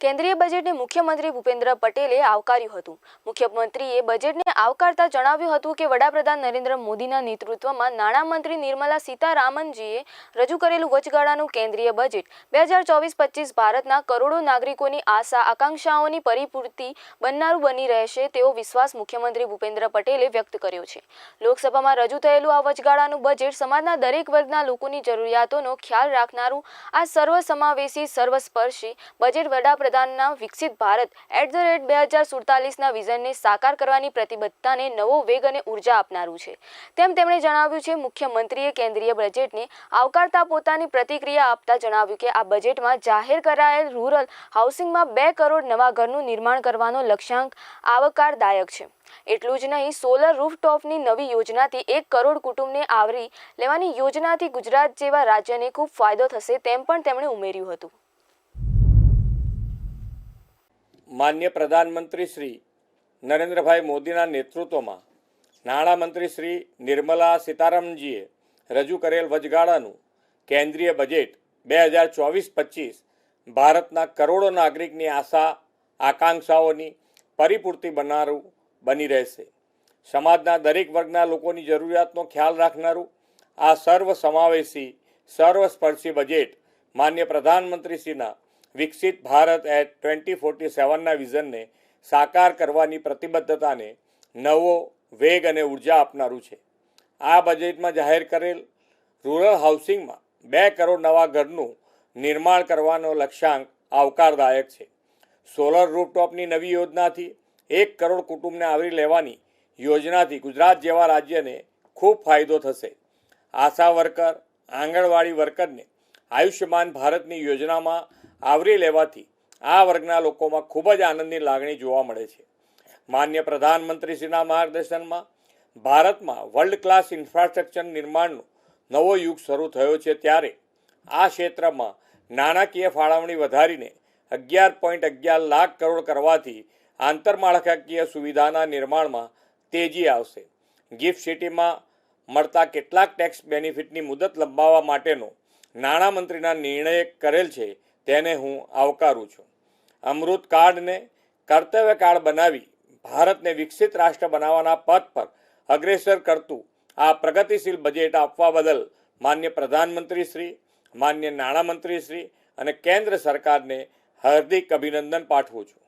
કેન્દ્રીય બજેટને મુખ્યમંત્રી ભૂપેન્દ્ર પટેલે આવકાર્યું હતું. મુખ્યમંત્રીએ બજેટને આવકારતા જણાવ્યું હતું કે વડાપ્રધાન નરેન્દ્ર મોદીના નેતૃત્વમાં નાણામંત્રી નિર્મલા સીતારામનજીએ રજૂ કરેલું વચગાળાનું કેન્દ્રીય બજેટ બે હજાર ચોવીસ પચીસ ભારતના કરોડો નાગરિકોની આશા, આકાંક્ષાઓની પરિપૂર્તિ બનનારું બની રહેશે તેવો વિશ્વાસ મુખ્યમંત્રી ભૂપેન્દ્ર પટેલે વ્યક્ત કર્યો છે. લોકસભામાં રજૂ થયેલું આ વચગાળાનું બજેટ સમાજના દરેક વર્ગના લોકોની જરૂરિયાતોનો ખ્યાલ રાખનારું આ સર્વસમાવેશી, સર્વસ્પર્શી બજેટ વડાપ્રધાનના વિકસિત ભારત એટ ધ રેટ બે હજાર સુડતાલીસના વિઝનને સાકાર કરવાની પ્રતિબદ્ધતાને નવો વેગ અને ઊર્જા આપનારું છે તેમ તેમણે જણાવ્યું છે મુખ્યમંત્રીએ કેન્દ્રીય બજેટને આવકારતા પોતાની પ્રતિક્રિયા આપતા જણાવ્યું કે આ બજેટમાં જાહેર કરાયેલ રૂરલ હાઉસિંગમાં બે કરોડ નવા ઘરનું નિર્માણ કરવાનો લક્ષ્યાંક આવકારદાયક છે એટલું જ નહીં સોલર રૂફટોપની નવી યોજનાથી એક કરોડ કુટુંબને આવરી લેવાની યોજનાથી ગુજરાત જેવા રાજ્યને ખૂબ ફાયદો થશે તેમ પણ તેમણે ઉમેર્યું હતું માન્ય પ્રધાનમંત્રી શ્રી નરેન્દ્રભાઈ મોદીના નેતૃત્વમાં નાણામંત્રી શ્રી નિર્મલા સીતારામનજીએ રજૂ કરેલ વચગાળાનું કેન્દ્રીય બજેટ બે હજાર ચોવીસ પચીસ ભારતના કરોડો નાગરિકની આશા, આકાંક્ષાઓની પરિપૂર્તિ બનારું બની રહેશે. સમાજના દરેક વર્ગના લોકોની જરૂરિયાતનો ખ્યાલ રાખનારું આ સર્વ સમાવેશી સર્વસ્પર્શી બજેટ માન્ય પ્રધાનમંત્રીશ્રીના વિકસિત ભારત એટ ટ્વેન્ટી ફોર્ટી સેવનના વિઝનને સાકાર કરવાની પ્રતિબદ્ધતાને નવો વેગ અને ઊર્જા આપનારું છે. આ બજેટમાં જાહેર કરેલ રૂરલ હાઉસિંગમાં બે કરોડ નવા ઘરનું નિર્માણ કરવાનો લક્ષ્યાંક આવકારદાયક છે. સોલર રૂફટોપની નવી યોજનાથી એક કરોડ કુટુંબને આવરી લેવાની યોજનાથી ગુજરાત જેવા રાજ્યને ખૂબ ફાયદો થશે. આશા વર્કર, આંગણવાડી વર્કરને આયુષ્યમાન ભારતની યોજનામાં આવરી લેવાથી આ વર્ગના લોકોમાં ખૂબ જ આનંદની લાગણી જોવા મળે છે. માન્ય પ્રધાનમંત્રીશ્રીના માર્ગદર્શનમાં ભારતમાં વર્લ્ડ ક્લાસ ઇન્ફ્રાસ્ટ્રક્ચર નિર્માણનો નવો યુગ શરૂ થયો છે ત્યારે આ ક્ષેત્રમાં નાણાકીય ફાળવણી વધારીને અગિયાર પોઈન્ટ અગિયાર લાખ કરોડ કરવાથી આંતરમાળખાકીય સુવિધાના નિર્માણમાં તેજી આવશે. ગિફ્ટ સિટીમાં મળતા કેટલાક ટેક્સ બેનિફિટની મુદત લંબાવવા માટેનો નાણામંત્રીના નિર્ણય કરેલ છે તેને હું આવકારું છું. અમૃત કાર્ડને કર્તવ્ય કાર્ડ બનાવી ભારતને વિકસિત રાષ્ટ્ર બનાવવાના પથ પર અગ્રેસર કરતું આ પ્રગતિશીલ બજેટ આપવા બદલ માન્ય પ્રધાનમંત્રી શ્રી, માન્ય નાણામંત્રી શ્રી અને કેન્દ્ર સરકારને હાર્દિક અભિનંદન પાઠવું છું.